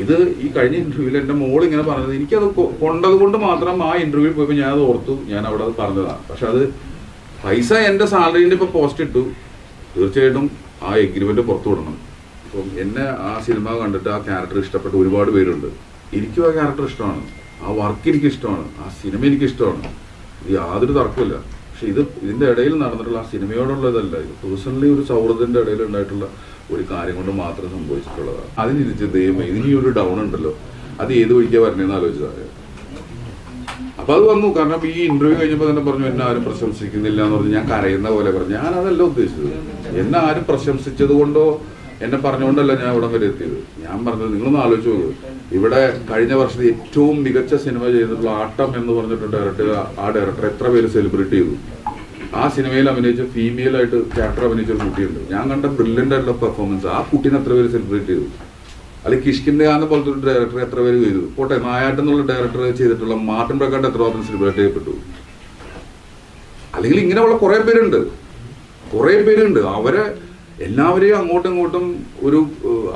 ഇത് ഈ കഴിഞ്ഞ ഇന്റർവ്യൂവിൽ എന്റെ മോൾ ഇങ്ങനെ പറഞ്ഞത്. എനിക്കത് കൊണ്ടത് കൊണ്ട് മാത്രം ആ ഇന്റർവ്യൂ പോയപ്പോൾ ഞാൻ അത് ഓർത്തു. ഞാൻ അവിടെ അത് പറഞ്ഞതാണ് പക്ഷെ അത് പൈസ എന്റെ സാലറിന്റെ ഇപ്പൊ പോസ്റ്റ് ഇട്ടു. തീർച്ചയായിട്ടും ആ എഗ്രിമെന്റ് പുറത്തു വിടണം. അപ്പം എന്നെ ആ സിനിമ കണ്ടിട്ട് ആ ക്യാരക്ടർ ഇഷ്ടപ്പെട്ട ഒരുപാട് പേരുണ്ട്. എനിക്കും ആ ക്യാരക്ടർ ഇഷ്ടമാണ്. ആ വർക്ക് എനിക്ക് ഇഷ്ടമാണ് ആ സിനിമ എനിക്ക് ഇഷ്ടമാണ് ഇത് യാതൊരു തർക്കമില്ല പക്ഷെ ഇത് ഇതിന്റെ ഇടയിൽ നടന്നിട്ടുള്ള ആ സിനിമയോടുള്ള ഇതല്ല ഇത് പേഴ്സണലി ഒരു സൗഹൃദത്തിന്റെ ഇടയിൽ ഉണ്ടായിട്ടുള്ള ഒരു കാര്യം കൊണ്ട് മാത്രം സംഭവിച്ചിട്ടുള്ളതാണ്. അതിനിരിച്ച് ദൈവം ഇതിനി ഒരു ഡൗൺ ഉണ്ടല്ലോ. അത് ഏത് വഴിക്കാ വരണേന്ന് ആലോചിച്ചതാണ് അപ്പൊ അത് വന്നു. കാരണം ഈ ഇന്റർവ്യൂ കഴിഞ്ഞപ്പോൾ തന്നെ പറഞ്ഞു എന്നെ ആരും പ്രശംസിക്കുന്നില്ല എന്ന് പറഞ്ഞു ഞാൻ കരയുന്ന പോലെ പറഞ്ഞു. ഞാൻ അതല്ല ഉദ്ദേശിച്ചത്. എന്നെ ആരും പ്രശംസിച്ചത് കൊണ്ടോ എന്നെ പറഞ്ഞുകൊണ്ടല്ല ഞാൻ ഇവിടം വരെ എത്തിയത്. ഞാൻ പറഞ്ഞത് നിങ്ങളൊന്ന് ആലോചിച്ച് നോക്കൂ. ഇവിടെ കഴിഞ്ഞ വർഷത്തെ ഏറ്റവും മികച്ച സിനിമ ചെയ്തിട്ടുള്ള ആട്ടം എന്ന് പറഞ്ഞിട്ട് ഡയറക്ടർ ആ ഡയറക്ടർ എത്ര പേര് സെലിബ്രേറ്റ് ചെയ്തു. ആ സിനിമയിൽ അഭിനയിച്ച ഫീമെയിൽ ആയിട്ട് ക്യാരക്ടർ അഭിനയിച്ച ഒരു കുട്ടിയുണ്ട്. ഞാൻ കണ്ട ബ്രില്യന്റ് ആയിട്ടുള്ള പെർഫോമൻസ് ആ കുട്ടീനെ എത്ര പേര് സെലിബ്രേറ്റ് ചെയ്തു? അല്ലെങ്കിൽ കിഷ്കിന്റെ കാരണം പോലത്തെ ഒരു ഡയറക്ടർ എത്ര പേര് ചെയ്തു? പോട്ടെ നായാട്ടം എന്നുള്ള ഡയറക്ടർ ചെയ്തിട്ടുള്ള മാർട്ടിൻ പ്രക്കാട്ട് എത്ര മാത്രം സെലിബ്രേറ്റ് ചെയ്യപ്പെട്ടു? അല്ലെങ്കിൽ ഇങ്ങനെയുള്ള കുറെ പേരുണ്ട്. കുറെ പേരുണ്ട്. അവരെ എല്ലാവരെയും അങ്ങോട്ടും ഇങ്ങോട്ടും ഒരു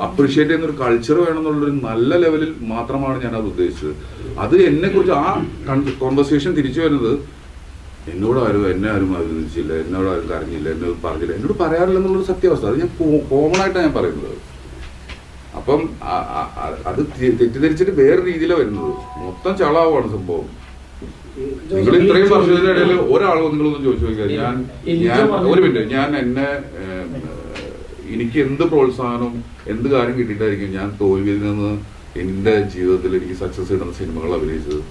അപ്രീഷിയേറ്റ് ചെയ്യുന്ന ഒരു കൾച്ചർ വേണമെന്നുള്ളൊരു നല്ല ലെവലിൽ മാത്രമാണ് ഞാൻ അത് ഉദ്ദേശിച്ചത്. അത് എന്നെ കുറിച്ച് ആ കോൺവെർസേഷൻ തിരിച്ചു വരുന്നത് എന്നോട് ആരും എന്നെ ആരും അഭിനന്ദിച്ചില്ല എന്നോട് ആരും കരഞ്ഞില്ല എന്നോട് പറഞ്ഞില്ല എന്നോട് പറയാറില്ല എന്നുള്ളൊരു സത്യാവസ്ഥ. അത് ഞാൻ കോമൺ ആയിട്ടാണ് ഞാൻ പറയുന്നത്. അപ്പം അത് തെറ്റിദ്ധരിച്ചിട്ട് വേറെ രീതിയിലാണ് വരുന്നത്. മൊത്തം ചളാവാണ് സംഭവം. നിങ്ങൾ ഇത്രയും വർഷത്തിനിടയിൽ ഒരാൾ നിങ്ങളൊന്നും ചോദിച്ചു നോക്കിയാൽ ഞാൻ ഞാൻ ഒരു മിനിറ്റ്. ഞാൻ എന്നെ എനിക്ക് എന്ത് പ്രോത്സാഹനം എന്ത് കാര്യം കിട്ടിയിട്ടായിരിക്കും ഞാൻ തോൽവിയിൽ നിന്ന് എന്റെ ജീവിതത്തിൽ എനിക്ക് സക്സസ് കിട്ടുന്ന സിനിമകൾ അഭിനയിച്ചത്?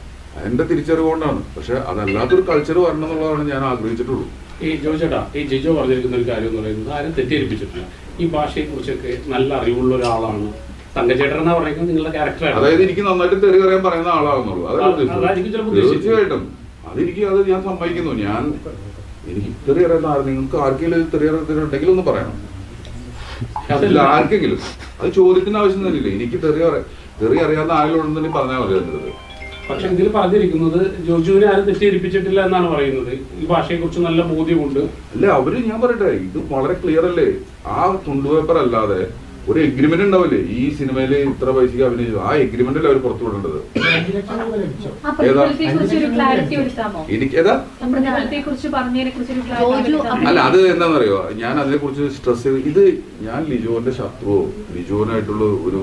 എന്റെ തിരിച്ചറിവുകൊണ്ടാണ്. പക്ഷെ അതല്ലാത്തൊരു കൾച്ചർ വരണം എന്നുള്ളതാണ് ഞാൻ ആഗ്രഹിച്ചിട്ടുള്ളൂ. ഈ ജോജേട്ടാ ഈ ജിജോ പറഞ്ഞിരിക്കുന്ന ഒരു കാര്യം എന്ന് പറയുന്നത് ആരും തെറ്റിദ്ധരിപ്പിച്ചിട്ടില്ല. ഈ ഭാഷയെ കുറിച്ചൊക്കെ നല്ല അറിവുള്ള ഒരാളാണ് തങ്കച്ചേട്ടൻ പറയുന്നത് നിങ്ങളുടെ ക്യാരക്ടറാണ് അതായത് എനിക്ക് നന്നായിട്ട് തെറി പറയാൻ പറയുന്ന ആളാണെന്നുള്ളൂ. തീർച്ചയായിട്ടും. അതെനിക്ക് അത് ഞാൻ സമ്മതിക്കുന്നു. ഞാൻ എനിക്ക് തെറി ആൾ നിങ്ങൾക്ക് ആർക്കെങ്കിലും തെറി അറിയത്തിലുണ്ടെങ്കിൽ ഒന്ന് പറയണം. അതിൽ ആർക്കെങ്കിലും. അത് ചോദിക്കുന്ന ആവശ്യം തന്നെയില്ല. എനിക്ക് തെറി അറിയാം തെറി അറിയാവുന്ന ആരെങ്കിലും തന്നെ പറഞ്ഞാൽ മതി എന്റെ പക്ഷെ ഇതിൽ പറഞ്ഞിരിക്കുന്നത് ജോജുവിനെ ആരും തെറ്റിദ്ധരിപ്പിച്ചിട്ടില്ല എന്നാണ് പറയുന്നത്. ഈ ഭാഷയെ കുറിച്ച് നല്ല ബോധ്യമുണ്ട്. അല്ല അവർ ഞാൻ പറയട്ടെ ഇത് വളരെ ക്ലിയർ അല്ലേ? ആ തുണ്ടുപേപ്പർ അല്ലാതെ ഒരു എഗ്രിമെന്റ് ഉണ്ടാവില്ലേ? ഈ സിനിമയിൽ ഇത്ര പൈസക്ക് അഭിനയിച്ചു ആ എഗ്രിമെന്റ് അല്ല അവർ പുറത്തു വിടേണ്ടത്? എനിക്ക് ഏതാ? പ്രതിഫലത്തെ കുറിച്ച് പറഞ്ഞതിനെ ഒരു ക്ലാരിറ്റി അല്ല അത് എന്താണെന്നറിയോ ഞാൻ അതിനെ കുറിച്ച് സ്ട്രെസ് ചെയ്ത് ഇത് ഞാൻ ലിജോന്റെ ശത്രുവോ? ലിജോനായിട്ടുള്ള ഒരു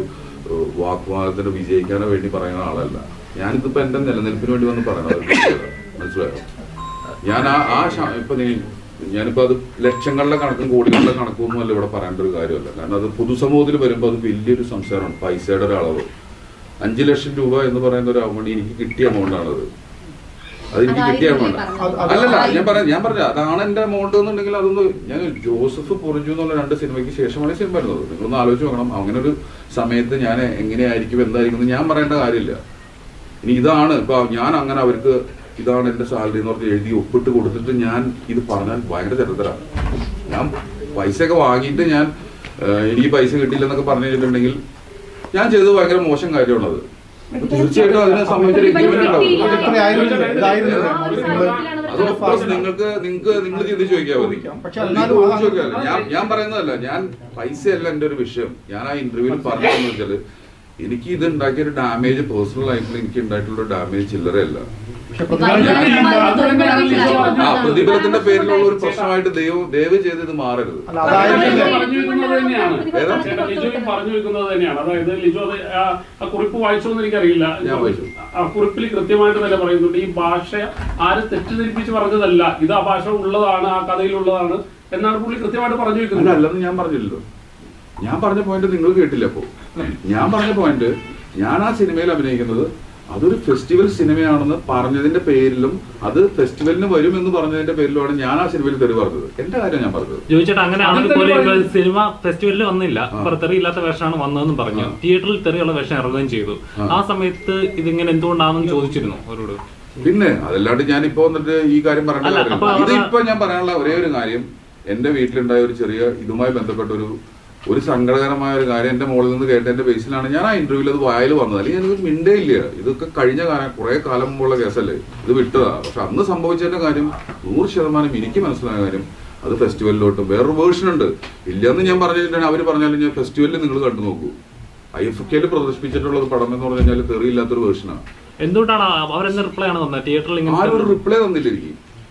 വാക്വാദത്തിന് വിജയിക്കാനോ വേണ്ടി പറയുന്ന ആളല്ല. ഞാനിതിപ്പോ എന്റെ നിലനിൽപ്പിന് വേണ്ടി വന്ന് പറയണത്. മനസ്സിലായോ? ഞാൻ ആ ആ ഇപ്പൊ നീ ഞാനിപ്പോ അത് ലക്ഷങ്ങളുടെ കണക്കും കോടികളുടെ കണക്കും ഒന്നും അല്ല ഇവിടെ പറയേണ്ട ഒരു കാര്യമല്ല. കാരണം അത് പൊതുസമൂഹത്തിൽ വരുമ്പോൾ അത് വലിയൊരു സംസാരമാണ് പൈസയുടെ ഒരു അളവ്. അഞ്ചു ലക്ഷം രൂപ എന്ന് പറയുന്ന ഒരു അമൗണ്ട് എനിക്ക് കിട്ടിയ എമൗണ്ട് ആണത്. അത് എനിക്ക് കിട്ടിയ എമൗണ്ട് അല്ലല്ല ഞാൻ പറയാം ഞാൻ പറഞ്ഞ അതാണ് എന്റെ എമൗണ്ട് എന്നുണ്ടെങ്കിൽ അതൊന്ന് ഞാൻ ജോസഫ് പൊറിഞ്ചു എന്നുള്ള രണ്ട് സിനിമയ്ക്ക് ശേഷമാണ് സിനിമ വരുന്നത്. നിങ്ങളൊന്ന് ആലോചിച്ച് നോക്കണം. അങ്ങനെ ഒരു സമയത്ത് ഞാൻ എങ്ങനെയായിരിക്കും എന്തായിരിക്കും എന്ന് ഞാൻ പറയേണ്ട കാര്യമില്ല. ഇനി ഇതാണ് ഇപ്പൊ ഞാൻ അങ്ങനെ അവർക്ക് ഇതാണ് എന്റെ സാലറി എന്ന് പറഞ്ഞ് എഴുതി ഒപ്പിട്ട് കൊടുത്തിട്ട് ഞാൻ ഇത് പറഞ്ഞാൽ ഭയങ്കര ചരിത്രമാണ്. ഞാൻ പൈസയൊക്കെ വാങ്ങിയിട്ട് ഞാൻ എനിക്ക് പൈസ കിട്ടിയില്ലെന്നൊക്കെ പറഞ്ഞു കഴിഞ്ഞിട്ടുണ്ടെങ്കിൽ ഞാൻ ചെയ്തത് ഭയങ്കര മോശം കാര്യമാണത്. തീർച്ചയായിട്ടും അതിനെ സംബന്ധിച്ചൊരു എഗ്രിമെന്റ് ഉണ്ടാവും ഇത്രയായിരുന്നില്ല. ഇതായിരുന്നില്ല. അത് നിങ്ങൾക്ക് നിങ്ങൾക്ക് നിങ്ങൾ ചിന്തിച്ച് ചോദിക്കാൻ മതി. ഞാൻ ഞാൻ പറയുന്നതല്ല ഞാൻ പൈസയല്ല എന്റെ ഒരു വിഷയം. ഞാൻ ആ ഇന്റർവ്യൂവിൽ പറഞ്ഞതെന്ന് വെച്ചാൽ എനിക്ക് ഇത് ഉണ്ടാക്കിയ ഒരു ഡാമേജ് പേഴ്സണൽ ലൈഫിൽ എനിക്ക് ഉണ്ടായിട്ടുള്ള ഡാമേജ് ചില്ലറയല്ല. ആ പ്രതിഫലത്തിന്റെ പേരിലുള്ള ഒരു പ്രശ്നമായിട്ട് ദൈവം ദയവ് ചെയ്ത് ഇത് മാറരുത്. പറഞ്ഞു വെക്കുന്നത് തന്നെയാണ്. ഏതാ? ലിജോ പറഞ്ഞു വെക്കുന്നത് തന്നെയാണ്. അതായത് ലിജോ അത് ആ- കുറിപ്പ് വായിച്ചോ എന്ന് എനിക്കറിയില്ല. ഞാൻ വായിച്ചു. ആ കുറിപ്പിൽ കൃത്യമായിട്ട് തന്നെ പറയുന്നുണ്ട് ഈ ഭാഷ ആരും തെറ്റിദ്ധരിപ്പിച്ച് പറഞ്ഞതല്ല. ഇത് ആ ഭാഷ ഉള്ളതാണ് ആ കഥയിലുള്ളതാണ് എന്നാണ് പുള്ളി കൃത്യമായിട്ട് പറഞ്ഞു വെക്കുന്നത്. അല്ലെന്ന് ഞാൻ പറഞ്ഞില്ലല്ലോ. ഞാൻ പറഞ്ഞ പോയിന്റ് നിങ്ങൾ കേട്ടില്ല അപ്പോ. ഞാൻ പറഞ്ഞ പോയിന്റ് ഞാൻ ആ സിനിമയിൽ അഭിനയിക്കുന്നത് അതൊരു ഫെസ്റ്റിവൽ സിനിമയാണെന്ന് പറഞ്ഞതിന്റെ പേരിലും അത് ഫെസ്റ്റിവലിന് വരും എന്ന് പറഞ്ഞതിന്റെ പേരിലുമാണ് ഞാൻ ആ സിനിമയിൽ തെറി പറഞ്ഞത്. എന്റെ കാര്യം ഞാൻ പറഞ്ഞത്. ചോദിച്ചിട്ട് അങ്ങനെ. സിനിമ ഫെസ്റ്റിവലിൽ വന്നില്ല. ആ. തെറി ഇല്ലാത്ത വേഷമാണ് വന്നതെന്ന് പറഞ്ഞു. തിയേറ്ററിൽ തെറിയുള്ള വേഷം ഇറങ്ങുകയും ചെയ്തു. ആ. സമയത്ത് ഇതിങ്ങനെ എന്തുകൊണ്ടാണെന്ന് ചോദിച്ചിരുന്നു അവരോട്? പിന്നെ അതല്ലാണ്ട് ഞാൻ ഇപ്പൊ വന്നിട്ട് ഈ കാര്യം പറഞ്ഞില്ല അല്ല, ഇത് അവരുടെ- ഇപ്പൊ ഞാൻ പറയാനുള്ള ഒരേ ഒരു കാര്യം എന്റെ വീട്ടിലുണ്ടായ ഒരു ചെറിയ ഇതുമായി ബന്ധപ്പെട്ട ഒരു ഒരു സങ്കടകരമായ ഒരു കാര്യം എന്റെ മുകളിൽ നിന്ന് കേട്ടതിന്റെ ബേസിലാണ് ഞാൻ ആ ഇന്റർവ്യൂവിൽ അത് വായിൽ വന്നത്. അല്ലെങ്കിൽ എനിക്ക് മിണ്ടേ ഇല്ല ഇതൊക്കെ കഴിഞ്ഞ കാലം കുറെ കാലം മുമ്പുള്ള കേസല്ലേ? ഇത് വിട്ടതാ. പക്ഷെ അന്ന് സംഭവിച്ചതിന്റെ കാര്യം നൂറ് ശതമാനം എനിക്ക് മനസ്സിലായ കാര്യം അത് ഫെസ്റ്റിവലിലോട്ട് വേറൊരു വേർഷൻ ഉണ്ട്. ഇല്ലെന്ന് ഞാൻ പറഞ്ഞിട്ടുണ്ടെങ്കിൽ അവർ പറഞ്ഞാലും ഞാൻ ഫെസ്റ്റിവലിൽ നിങ്ങൾ കണ്ടു നോക്കൂ. ഐ എഫ് കെയിൽ പ്രദർശിപ്പിച്ചിട്ടുള്ള ഒരു പടം എന്ന് പറഞ്ഞു കഴിഞ്ഞാൽ തെറിയില്ലാത്തൊരു വേർഷനാണ് എന്തുകൊണ്ടാണ് അവരെന്ത് റിപ്ലൈ ആണ് തന്നത്? തിയേറ്ററിൽ ആരും ഒരു റിപ്ലൈ തന്നില്ല എനിക്ക്.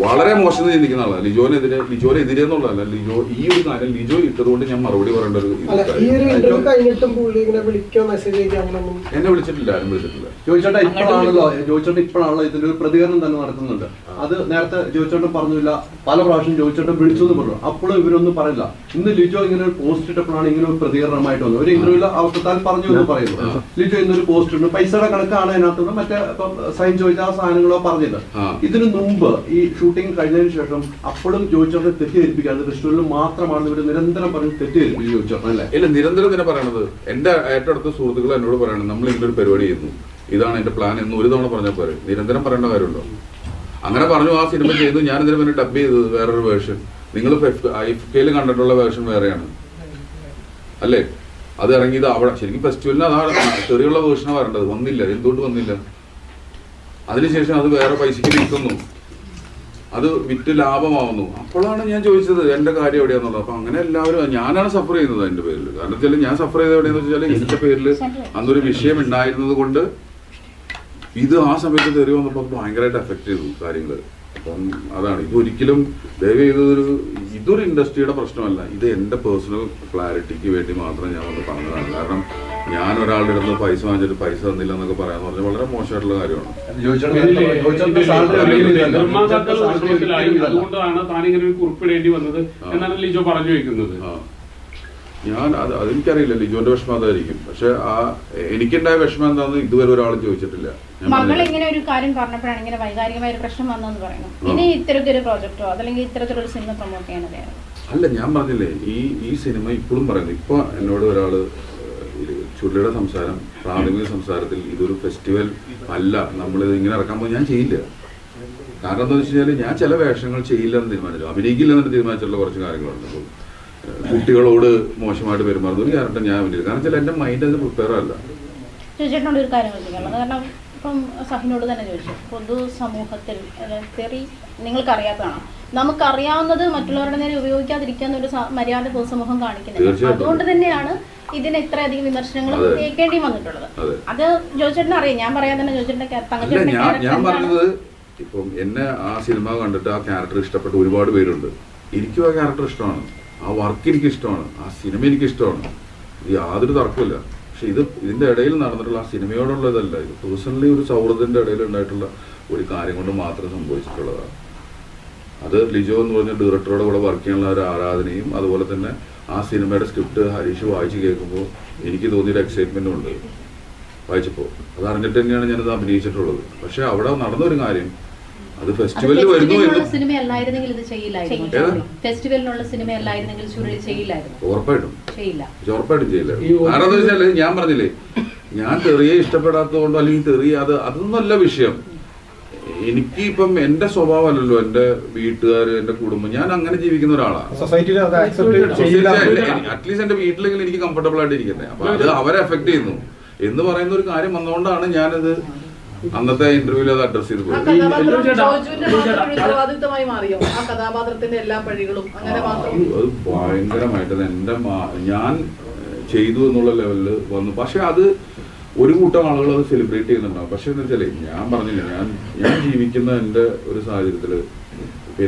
വളരെ മോശം ചിന്തിക്കുന്ന ആളാണ് ലിജോനെതിരെ ലിജോനെതിരെ എന്നുള്ളതല്ല. ലിജോ ഈ ഒരു കാര്യം ലിജോ ഇട്ടതുകൊണ്ട് ഞാൻ മറുപടി പറയേണ്ട ഒരു അല്ല ഈ ഒരു ഇന്റർവ്യൂ കഴിഞ്ഞിട്ടും പുള്ളി വിളിക്കോ മെസ്സേജ് അയക്കോ അങ്ങനൊന്നും എന്നെ വിളിച്ചിട്ടില്ല ആരും വിളിച്ചിട്ടില്ല. ജോയിച്ചേട്ടാ ഇപ്പോഴാണല്ലോ ജോയിച്ചേട്ടൻ ഇപ്പോഴാണല്ലോ ഇതിന്റെ ഒരു പ്രതികരണം തന്നെ നടത്തുന്നുണ്ട്. അത് നേരത്തെ ജോയിച്ചേട്ടൻ പറഞ്ഞില്ല പല പ്രാവശ്യം ജോയിച്ചേട്ടൻ വിളിച്ചു എന്ന് പറഞ്ഞു. അപ്പോഴും ഇവരൊന്നും പറയില്ല. ഇന്ന് ലിജോ ഇങ്ങനെ ഒരു പോസ്റ്റ് ഇട്ടപ്പോഴാണ് ഇങ്ങനെ ഒരു പ്രതികരണമായിട്ട് വന്നത്. ഒരു ഇന്റർവ്യൂല അവസ്ഥത്താൽ പറഞ്ഞു എന്ന് പറയുന്നു. ലിജോ ഇന്നൊരു പോസ്റ്റ് ഉണ്ട് പൈസയുടെ കണക്കാണ് അതിനകത്തുനിന്ന് മറ്റേ സൈൻ ചോദിച്ച ആ സാധനങ്ങളോ പറഞ്ഞില്ല. ആ. ഇതിനു മുമ്പ് ഈ ഷൂട്ടിംഗ് കഴിഞ്ഞതിന് ശേഷം അപ്പോഴും ജോയിച്ചേട്ടനെ തെറ്റിദ്ധരിപ്പിക്കാതെ തൃശ്ശൂരിൽ മാത്രമാണ്. ഇവർ നിരന്തരം പറഞ്ഞ് തെറ്റിദ്ധരിപ്പിക്കും ജോയിച്ചേട്ടൻ അല്ലേ? ഇല്ല നിരന്തരം തന്നെ പറയണത്. എന്റെ ഏറ്റവും അടുത്ത സുഹൃത്തുക്കൾ എന്നോട് പറയണത് നമ്മൾ ഇങ്ങനെ പരിപാടി ചെയ്യുന്നു. ഇതാണ് എന്റെ പ്ലാൻ എന്ന് ഒരു തവണ പറഞ്ഞാൽ പോരെ. നിരന്തരം പറയേണ്ട കാര്യമുണ്ടോ? അങ്ങനെ പറഞ്ഞു ആ സിനിമ ചെയ്തു. ഞാൻ ഇതിന് പിന്നെ ഡബ് ചെയ്തത് വേറൊരു വേർഷൻ നിങ്ങൾ ഐ കെയിൽ കണ്ടിട്ടുള്ള വേർഷൻ വേറെയാണ്. അല്ലേ? അത് ഇറങ്ങിയത് അവിടെ. ശരിക്കും ഫെസ്റ്റിവലിന് അതാണ് ചെറിയുള്ള വേർഷനാണ് വരേണ്ടത്. വന്നില്ല. എന്തുകൊണ്ട് വന്നില്ല? അതിനുശേഷം അത് വേറെ പൈസക്ക് വിൽക്കുന്നു. അത് വിറ്റ് ലാഭമാവുന്നു. അപ്പോഴാണ് ഞാൻ ചോദിച്ചത് എന്റെ കാര്യം എവിടെയാണെന്നുള്ളത്? അപ്പൊ അങ്ങനെ എല്ലാവരും ഞാനാണ് സഫർ ചെയ്യുന്നത് എന്റെ പേരിൽ. കാരണം വെച്ചാൽ ഞാൻ സഫർ ചെയ്തത് എവിടെയെന്ന് വെച്ചാൽ എന്റെ പേരിൽ അന്നൊരു വിഷയം ഉണ്ടായിരുന്നത് കൊണ്ട് ഇത് ആ സമയത്ത് തെറി വന്നപ്പോൾ ഭയങ്കരമായിട്ട് എഫക്ട് ചെയ്തു കാര്യങ്ങൾ അപ്പം അതാണ് ഇത് ഒരിക്കലും ദയവ് ചെയ്തൊരു ഇതൊരു ഇൻഡസ്ട്രിയുടെ പ്രശ്നമല്ല. ഇത് എന്റെ പേഴ്സണൽ ക്ലാരിറ്റിക്ക് വേണ്ടി മാത്രം ഞാൻ വന്ന് പറഞ്ഞതാണ്. കാരണം ഞാൻ ഒരാളുടെ അടുത്ത് പൈസ വാങ്ങിച്ചിട്ട് പൈസ തന്നില്ല എന്നൊക്കെ പറയാന്ന് പറഞ്ഞാൽ വളരെ മോശമായിട്ടുള്ള കാര്യമാണ്. നിർമ്മാതാക്കൾ വിഷമത്തിലായി അതുകൊണ്ടാണ് താനിങ്ങനെ ഒരു കുറിപ്പിടേണ്ടി വന്നത് എന്നാണ് ലിജോ പറഞ്ഞു വയ്ക്കുന്നത് ഞാൻ അത് അതെനിക്കറിയില്ല. ലിജോന്റെ വിഷമം അതായിരിക്കും. പക്ഷെ ആ എനിക്കുണ്ടായ വിഷമം എന്താണെന്ന് ഇതുവരെ ഒരാളും ചോദിച്ചിട്ടില്ല. മകൾ ഇങ്ങനെ ഒരു കാര്യം പറഞ്ഞപ്പോഴാണ് ഇങ്ങനെ വൈകാരികമായ ഒരു പ്രശ്നം വന്നതെന്ന് പറയുന്നു ഇനി ഇത്തരത്തിലൊരു പ്രോജക്റ്റോ അല്ലെങ്കിൽ ഇത്തരത്തിലൊരു സിനിമ പ്രൊമോട്ട് ചെയ്യണത് അല്ല ഞാൻ പറഞ്ഞില്ലേ ഈ ഈ സിനിമ ഇപ്പോഴും പറയുന്നു. ഇപ്പൊ എന്നോട് ഒരാൾ ചുള്ളിയുടെ സംസാരം പ്രാഥമിക സംസാരത്തിൽ ഇതൊരു ഫെസ്റ്റിവൽ അല്ല. നമ്മൾ ഇങ്ങനെ ഇറക്കാൻ പോയി ഞാൻ ചെയ്യില്ല. കാരണം എന്താ വെച്ച് കഴിഞ്ഞാൽ ഞാൻ ചില വേഷങ്ങൾ ചെയ്യില്ല എന്ന് തീരുമാനിച്ചു. അഭിനയിക്കില്ല എന്ന് തീരുമാനിച്ചിട്ടുള്ള കുറച്ച് കാര്യങ്ങളുണ്ട്. അപ്പോൾ കുട്ടികളോട് മോശമായിട്ട് പെരുമാറുന്ന ഒരു കാരണം ഞാൻ അഭിനയിക്കും കാരണം ചില എന്റെ മൈൻഡ് അത് പ്രിപ്പയർ അല്ല. ഒരു കാര്യം കാരണം ഇപ്പം സഹിനോട് തന്നെ ചോദിച്ചു. പൊതു സമൂഹത്തിൽ അതായത് തെറി നിങ്ങൾക്കറിയാത്തതാണ്? നമുക്കറിയാവുന്നത് മറ്റുള്ളവരുടെ നേരെ ഉപയോഗിക്കാതിരിക്കാൻ ഒരു മര്യാദ പൊതുസമൂഹം കാണിക്കുന്നത്. അതുകൊണ്ട് തന്നെയാണ് ഇതിന് ഇത്രയധികം വിമർശനങ്ങൾ. കേൾക്കേണ്ടി വന്നിട്ടുള്ളത്. അത്. ജോയിച്ചേട്ടനെ അറിയാം. ഞാൻ പറയാൻ തന്നെ ജോയിച്ചേട്ടന്റെ ഞാൻ പറഞ്ഞത് ഇപ്പം എന്നെ ആ സിനിമ കണ്ടിട്ട് ആ ക്യാരക്ടർ ഇഷ്ടപ്പെട്ട ഒരുപാട് പേരുണ്ട്. എനിക്കും ആ ക്യാരക്ടർ ഇഷ്ടമാണ്. ആ വർക്ക് എനിക്ക് ഇഷ്ടമാണ് ആ സിനിമ എനിക്ക് ഇഷ്ടമാണ് യാതൊരു തർക്കമില്ല പക്ഷെ ഇത് ഇതിന്റെ ഇടയിൽ നടന്നിട്ടുള്ള ആ സിനിമയോടുള്ള ഇതല്ല ഇത് പേഴ്സണലി ഒരു സൗഹൃദത്തിന്റെ ഇടയിൽ ഉണ്ടായിട്ടുള്ള ഒരു കാര്യം കൊണ്ട് മാത്രം സംഭവിച്ചിട്ടുള്ളതാണ്. അത് ലിജോ എന്ന് പറഞ്ഞ ഡയറക്ടറോട് കൂടെ വർക്ക് ചെയ്യാനുള്ള ഒരു ആരാധനയും അതുപോലെ തന്നെ ആ സിനിമയുടെ സ്ക്രിപ്റ്റ് ഹരീഷ് വായിച്ച് കേൾക്കുമ്പോൾ എനിക്ക് തോന്നിയൊരു എക്സൈറ്റ്മെന്റ് ഉണ്ട്. വായിച്ചപ്പോൾ. അത് അറിഞ്ഞിട്ട് തന്നെയാണ് ഞാനത് അഭിനയിച്ചിട്ടുള്ളത്. പക്ഷെ അവിടെ നടന്നൊരു കാര്യം അത് ഫെസ്റ്റിവലിൽ വരുന്നു സിനിമ അല്ലായിരുന്നെങ്കിൽ ഇത് ചെയ്യില്ലായിരുന്നു. ഫെസ്റ്റിവലിനുള്ള സിനിമ അല്ലായിരുന്നെങ്കിൽ ചുരുളി ചെയ്യില്ലായിരുന്നു. ഉറപ്പായിട്ടും. ചെയ്യില്ല. ഉറപ്പായിട്ടും ചെയ്യില്ല. കാരണം എന്താ വെച്ചാൽ ഞാൻ പറഞ്ഞില്ലേ ഞാൻ തെറിയെ ഇഷ്ടപ്പെടാത്തതുകൊണ്ടോ അല്ലെങ്കിൽ തെറിയ അത് അതൊന്നല്ല വിഷയം. എനിക്ക് ഇപ്പം എന്റെ സ്വഭാവമല്ലല്ലോ എന്റെ വീട്ടുകാർ എന്റെ കുടുംബം. ഞാൻ അങ്ങനെ ജീവിക്കുന്ന ഒരാളാണ് അറ്റ്ലീസ്റ്റ് എന്റെ വീട്ടിലെങ്കിലും എനിക്ക് കംഫർട്ടബിൾ ആയിട്ട് ഇരിക്കട്ടെ. അപ്പൊ അത് അവരെ എഫക്ട് ചെയ്യുന്നു. എന്ന് പറയുന്ന ഒരു കാര്യം വന്നുകൊണ്ടാണ് ഞാനത് അന്നത്തെ ഇന്റർവ്യൂവിൽ അത് അഡ്രസ് ചെയ്ത് ഉത്തരവാദിത്തമായി മാറിയോ? ആ കഥാപാത്രത്തിന്റെ എല്ലാ പഴികളും അങ്ങനെ മാത്രം? അത് ഭയങ്കരമായിട്ട് എന്റെ ഞാൻ ചെയ്തു എന്നുള്ള ലെവലിൽ വന്നു. പക്ഷെ അത് ഒരു കൂട്ടം ആളുകൾ അത് സെലിബ്രേറ്റ് ചെയ്യുന്നുണ്ടാവും. പക്ഷെ എന്താ വെച്ചാലേ ഞാൻ പറഞ്ഞില്ല ഞാൻ ഞാൻ ജീവിക്കുന്ന എന്റെ ഒരു സാഹചര്യത്തിൽ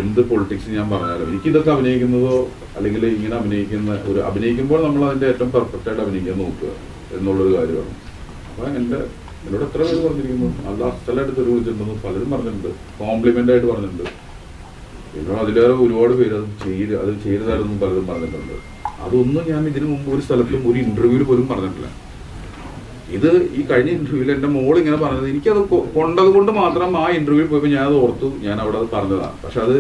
എന്ത് പൊളിറ്റിക്സ് ഞാൻ പറഞ്ഞാലും എനിക്ക് ഇതൊക്കെ അഭിനയിക്കുന്നതോ അല്ലെങ്കിൽ ഇങ്ങനെ അഭിനയിക്കുന്ന ഒരു അഭിനയിക്കുമ്പോൾ നമ്മൾ അതിന്റെ ഏറ്റവും പെർഫെക്റ്റ് ആയിട്ട് അഭിനയിക്കാൻ നോക്കുക എന്നുള്ളൊരു കാര്യമാണ്. അപ്പൊ എന്റെ എന്നോട് എത്ര പേര് പറഞ്ഞിരിക്കുന്നു? നല്ല അസ്ഥലായിട്ട് തെറി വിളിച്ചിട്ടുണ്ടെന്ന് പലരും പറഞ്ഞിട്ടുണ്ട്. കോംപ്ലിമെന്റ് ആയിട്ട് പറഞ്ഞിട്ടുണ്ട്. എന്നോട് അതിലേറെ ഒരുപാട് പേര് അത് ചെയ്ത് അത് ചെയ്തതായിരുന്നു പലരും പറഞ്ഞിട്ടുണ്ട്. അതൊന്നും ഞാൻ ഇതിനു മുമ്പ് ഒരു സ്ഥലത്തും ഒരു ഇന്റർവ്യൂവിൽ പോലും പറഞ്ഞിട്ടില്ല. ഇത് ഈ കഴിഞ്ഞ ഇന്റർവ്യൂവിൽ എന്റെ മോൾ ഇങ്ങനെ പറഞ്ഞത്. എനിക്കത് കൊണ്ടത് കൊണ്ട് മാത്രം ആ ഇന്റർവ്യൂവിൽ പോയപ്പോൾ ഞാൻ അത് ഓർത്തു ഞാൻ അവിടെ അത് പറഞ്ഞതാണ് പക്ഷെ അത്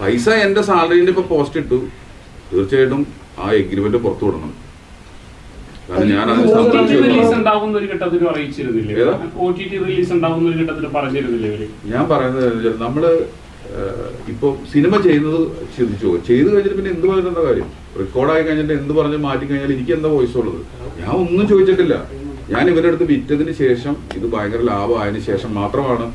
പൈസ എന്റെ സാലറിന്റെ ഇപ്പൊ പോസ്റ്റ് ഇട്ടു. തീർച്ചയായിട്ടും ആ എഗ്രിമെന്റ് പുറത്തു വിടണം കാരണം ഞാൻ അത് ഒ ടി ടി സംബന്ധിച്ച് റിലീസ് ഉണ്ടാവുന്ന ഒരു ഘട്ടത്തിൽ അറിയിച്ചിരുന്നില്ലേ? ഏതാ? ഒ ടി ടി റിലീസ് ഉണ്ടാവുന്ന ഒരു ഘട്ടത്തിൽ പറഞ്ഞിരുന്നില്ലേ ഇവർ? ഞാൻ പറയുന്നത് നമ്മൾ ഇപ്പൊ സിനിമ ചെയ്യുന്നത് ചിന്തിച്ചു പോകും ചെയ്ത് കഴിഞ്ഞിട്ട് പിന്നെ എന്ത് പറഞ്ഞിട്ടുള്ള കാര്യം? റെക്കോർഡായി കഴിഞ്ഞിട്ട് എന്ത് പറഞ്ഞ് മാറ്റി കഴിഞ്ഞാൽ എനിക്ക് എന്താ വോയിസ് ഉള്ളത്? ഞാൻ ഒന്നും ചോദിച്ചിട്ടില്ല. ഞാൻ ഇവരുടെ അടുത്ത് വിറ്റതിന് ശേഷം ഇത് ഭയങ്കര ലാഭമായതിനു ശേഷം മാത്രമാണ്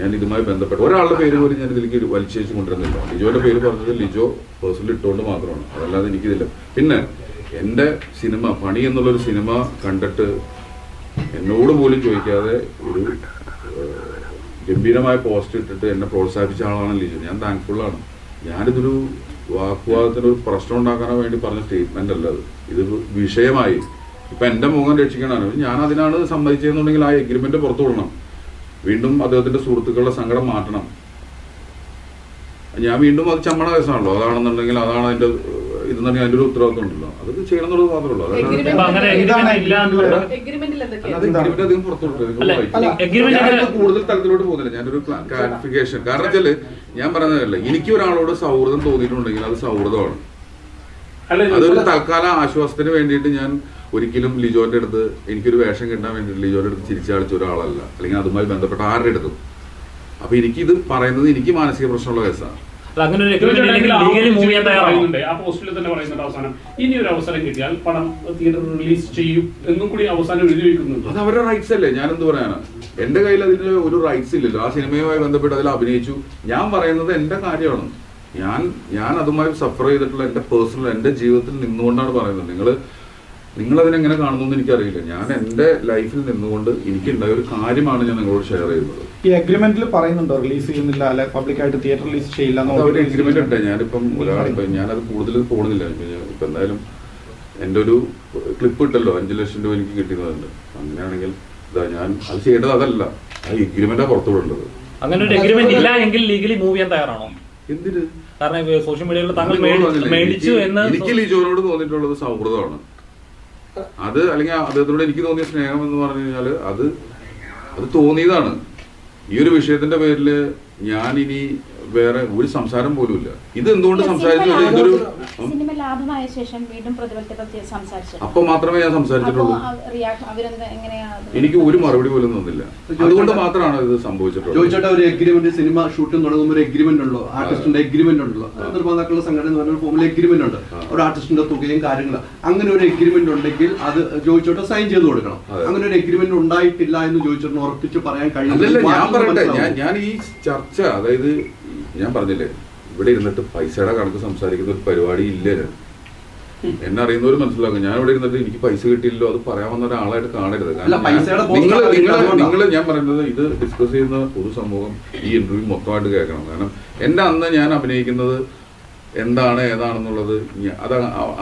ഞാൻ ഇതുമായി ബന്ധപ്പെട്ട് ഒരാളുടെ പേര് പോലും ഞാൻ ഇതിലേക്ക് വലിച്ചേച്ച് കൊണ്ടുവരുന്നില്ല. ലിജോയുടെ പേര് പറഞ്ഞത് ലിജോ പേഴ്സണൽ ഇട്ടുകൊണ്ട് മാത്രമാണ്. അതല്ലാതെ എനിക്കിതില്ല. പിന്നെ എന്റെ സിനിമ പണി എന്നുള്ളൊരു സിനിമ കണ്ടിട്ട് എന്നോട് പോലും ചോദിക്കാതെ ഒരു ഗംഭീരമായ പോസ്റ്റ് ഇട്ടിട്ട് എന്നെ പ്രോത്സാഹിപ്പിച്ച ആളാണ് ലിജു. ഞാൻ താങ്ക്ഫുള്ളാണ് ഞാനിതൊരു വാക്കുവാദത്തിന് ഒരു പ്രശ്നം ഉണ്ടാക്കാനോ വേണ്ടി പറഞ്ഞ സ്റ്റേറ്റ്മെന്റ് അല്ല അത്. ഇത് വിഷയമായി. ഇപ്പൊ എന്റെ മുഖം രക്ഷിക്കണമാണ് ഞാൻ അതിനാണ് സമ്മതിച്ചതെന്നുണ്ടെങ്കിൽ ആ എഗ്രിമെന്റ് പുറത്തു വിടണം. വീണ്ടും അദ്ദേഹത്തിന്റെ സുഹൃത്തുക്കളുടെ സങ്കടം മാറ്റണം. ഞാൻ വീണ്ടും അത് ചമ്മണ കേസാണല്ലോ. അതാണെന്നുണ്ടെങ്കിൽ അതാണ് അതിന്റെ ഇതെന്നുണ്ടെങ്കിൽ അതിന്റെ ഒരു ഉത്തരവാദിത്വം ഉണ്ടല്ലോ. അത് ചെയ്യണം എന്നുള്ളത് മാത്രമേ ഉള്ളൂ. അങ്ങനെ എഗ്രിമെന്റ് ഇല്ല അധികം പുറത്തുവിട്ടു അല്ല, കൂടുതൽ തലത്തിലോട്ട് പോകുന്നില്ല. ഞാനൊരു ക്ലാരിഫിക്കേഷൻ കാരണം വെച്ചാൽ ഞാൻ പറഞ്ഞതല്ല എനിക്ക് ഒരാളോട് സൗഹൃദം തോന്നിയിട്ടുണ്ടെങ്കിൽ അത് സൗഹൃദമാണ്. അല്ല അതൊരു തൽക്കാല ആശ്വാസത്തിന് വേണ്ടിയിട്ട് ഞാൻ ഒരിക്കലും ലിജോന്റെ അടുത്ത് എനിക്കൊരു വേഷം കിട്ടാൻ വേണ്ടിയിട്ട് ലിജോന്റെ അടുത്ത് ചിരിച്ചടിച്ച ഒരാളല്ല. അല്ലെങ്കിൽ അതുമായി ബന്ധപ്പെട്ട ആരുടെ അടുത്തും. അപ്പൊ എനിക്കിത് പറയുന്നത് എനിക്ക് മാനസിക പ്രശ്നമുള്ള കേസാണ്. അങ്ങനെ ഒരു ലീഗലി മൂവ് ചെയ്യാൻ ആ പോസ്റ്റിൽ തന്നെ പറയുന്നുണ്ട് അവസാനം. ഇനി ഒരു അവസരം കിട്ടിയാൽ തിയേറ്റർ റിലീസ് ചെയ്യും എന്നും കൂടി അവസാനം എഴുതി വെക്കുന്നുണ്ട്. അത് അവരുടെ റൈറ്റ്സ് അല്ലേ? ഞാൻ എന്ത് പറയാനാ? എന്റെ കയ്യിൽ അതിന് ഒരു റൈറ്റ്സ് ഇല്ലല്ലോ. ആ സിനിമയുമായി ബന്ധപ്പെട്ട് അതിൽ അഭിനയിച്ചു. ഞാൻ പറയുന്നത് എന്റെ കാര്യമാണ്. ഞാൻ ഞാൻ അതുമായി സഫർ ചെയ്തിട്ടുള്ള എന്റെ പേഴ്സണൽ എന്റെ ജീവിതത്തിൽ നിന്നുകൊണ്ടാണ് പറയുന്നത്. നിങ്ങൾ നിങ്ങൾ അതിനെങ്ങനെ കാണുന്നു എന്ന് എനിക്കറിയില്ല. ഞാൻ എന്റെ ലൈഫിൽ നിന്നുകൊണ്ട് എനിക്കുണ്ടായ ഒരു കാര്യമാണ് ഞാൻ നിങ്ങളോട് ഷെയർ ചെയ്യുന്നത്. ഈ അഗ്രിമെന്റിൽ പറയുന്നുണ്ടോ? റിലീസ് ചെയ്യുന്നില്ല അല്ലെ പബ്ലിക്കായിട്ട് തിയേറ്റർ റിലീസ് ചെയ്യില്ല already എഗ്രിമെന്റ് ഉണ്ട്. ഞാനിപ്പം ഒരാളിപ്പം ഞാനത് കൂടുതൽ പോകുന്നില്ല ഇപ്പം എന്തായാലും എന്റെ ഒരു ക്ലിപ്പ് ഇട്ടല്ലോ അഞ്ച് ലക്ഷം രൂപ എനിക്ക് കിട്ടിയതുണ്ട്. അങ്ങനെയാണെങ്കിൽ ഇതാ ഞാൻ അത് ചെയ്യേണ്ടത് അതല്ല. ആ എഗ്രിമെന്റാണ് പുറത്തുവിടേണ്ടത് അങ്ങനെ ഒരു എഗ്രിമെന്റ് ഇല്ല എങ്കിൽ ലീഗലി മൂവ് ചെയ്യാൻ തയ്യാറാണോ? എന്തിന്? കാരണം സോഷ്യൽ മീഡിയയിൽ താങ്കൾ മേടിച്ചു എന്ന് എനിക്ക് ലീജോനോട് തോന്നിയിട്ടുള്ളത് സൗഹൃദമാണ്. അത് അല്ലെങ്കിൽ അദ്ദേഹത്തിനോട് എനിക്ക് തോന്നിയ സ്നേഹം എന്ന് പറഞ്ഞു കഴിഞ്ഞാൽ അത് അത് തോന്നിയതാണ്. ഈ ഒരു വിഷയത്തിന്റെ പേരിൽ ഞാൻ ഇനി വേറെ ഒരു സംസാരം പോലും ഇല്ല ഇത് എന്തുകൊണ്ട് സംസാരിച്ചു ഇതൊരു സിനിമ ലാഭമായ ശേഷം വീണ്ടും പ്രതിഫലത്തെ പറ്റി സംസാരിച്ചു അപ്പൊ മാത്രമേ ഞാൻ സംസാരിച്ചിട്ടുള്ളൂ. റിയാക്ഷൻ അവരെന്താ എങ്ങനെയാ എനിക്ക് ഒരു മറുപടി പോലും തന്നില്ല. അതുകൊണ്ട് മാത്രമാണ് ഇത് സംഭവിച്ചിട്ടുള്ളത്. ചോദിച്ചോട്ടെ ഒരു എഗ്രിമെന്റ് സിനിമ ഷൂട്ടിംഗ് തുടങ്ങുമ്പോൾ ഒരു എഗ്രിമെന്റ് ഉണ്ടോ ആർട്ടിസ്റ്റിന്റെ എഗ്രിമെന്റ് ഉണ്ടല്ലോ? നിർമ്മാതാക്കളുടെ സംഘടന എന്ന് പറഞ്ഞ ഫോമിൽ എഗ്രിമെന്റ് ഉണ്ട്. ഒരു ആർട്ടിസ്റ്റിന്റെ തുകയും കാര്യങ്ങളും. അങ്ങനെ ഒരു എഗ്രിമെന്റ് ഉണ്ടെങ്കിൽ അത് ചോദിച്ചോട്ടെ സൈൻ ചെയ്ത് കൊടുക്കണം. അങ്ങനെ ഒരു എഗ്രിമെന്റ് ഉണ്ടായിട്ടില്ല എന്ന് ചോദിച്ചോട്ട് ഉറപ്പിച്ച് പറയാൻ കഴിയുന്നില്ല ഞാൻ പറയട്ടെ. ഞാൻ ഈ ചർച്ച അതായത് ഞാൻ പറഞ്ഞില്ലേ ഇവിടെ ഇരുന്നിട്ട് പൈസയുടെ കണക്ക് സംസാരിക്കുന്ന ഒരു പരിപാടി ഇല്ല എന്നെ അറിയുന്നവർ മനസ്സിലാക്കും. ഞാൻ ഇവിടെ ഇരുന്നിട്ട് എനിക്ക് പൈസ കിട്ടിയില്ലോ അത് പറയാൻ വന്ന ഒരാളായിട്ട് കാണരുത്. നിങ്ങൾ നിങ്ങൾ ഞാൻ പറയുന്നത് ഇത് ഡിസ്കസ് ചെയ്യുന്ന പൊതുസമൂഹം ഈ ഇന്റർവ്യൂ മൊത്തമായിട്ട് കേൾക്കണം. കാരണം എന്റെ അന്ന് ഞാൻ അഭിനയിക്കുന്നത് എന്താണ് ഏതാണെന്നുള്ളത് അത്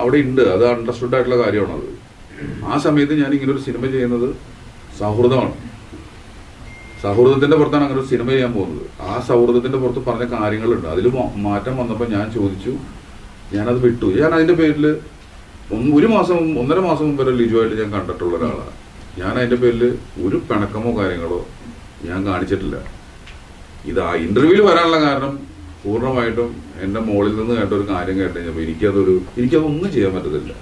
അവിടെ ഉണ്ട്. അത് അണ്ടർസ്റ്റുഡ് ആയിട്ടുള്ള കാര്യമാണ് അത് ആ സമയത്ത് ഞാൻ ഇങ്ങനെ ഒരു സിനിമ ചെയ്യുന്നത് സൗഹൃദമാണ്. സൗഹൃദത്തിന്റെ പുറത്താണ് അങ്ങനെ ഒരു സിനിമ ചെയ്യാൻ പോകുന്നത്. ആ സൗഹൃദത്തിന്റെ പുറത്ത് പറഞ്ഞ കാര്യങ്ങളുണ്ട്. അതിൽ മാറ്റം വന്നപ്പോൾ ഞാൻ ചോദിച്ചു. ഞാനത് വിട്ടു. ഞാൻ അതിന്റെ പേരിൽ ഒരു മാസം ഒന്നര മാസം മുമ്പ് വരെ ലിജുവായിട്ട് ഞാൻ കണ്ടിട്ടുള്ള ഒരാളാണ് ഞാൻ അതിന്റെ പേരിൽ ഒരു പിണക്കമോ കാര്യങ്ങളോ ഞാൻ കാണിച്ചിട്ടില്ല. ഇത് ആ ഇന്റർവ്യൂവിൽ വരാനുള്ള കാരണം പൂർണമായിട്ടും എന്റെ മോളിൽ നിന്ന് കേട്ട ഒരു കാര്യം കേട്ട് കഴിഞ്ഞപ്പോൾ എനിക്കതൊരു എനിക്കതൊന്നും ചെയ്യാൻ പറ്റത്തില്ല.